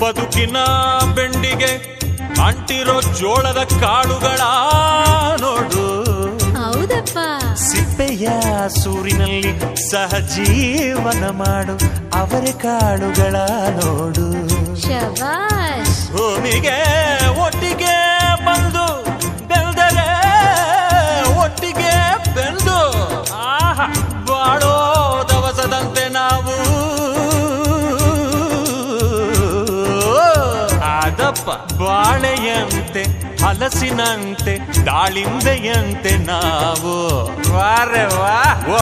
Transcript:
ಬದುಕಿನ ಬೆಂಡಿಗೆ ಅಂಟಿರೋ ಜೋಳದ ಕಾಳುಗಳ ನೋಡು. ಹೌದಪ್ಪ. ಸಿಪ್ಪೆಯ ಸೂರಿನಲ್ಲಿ ಸಹಜೀವನ ಮಾಡು ಅವರೆ ಕಾಳುಗಳ ನೋಡು. ಭೂಮಿಗೆ ಬಾಳೆಯಂತೆ ಹಲಸಿನಂತೆ ದಾಳಿಂಬೆಯಂತೆ ನಾವು. ವಾರೆ ವಾ.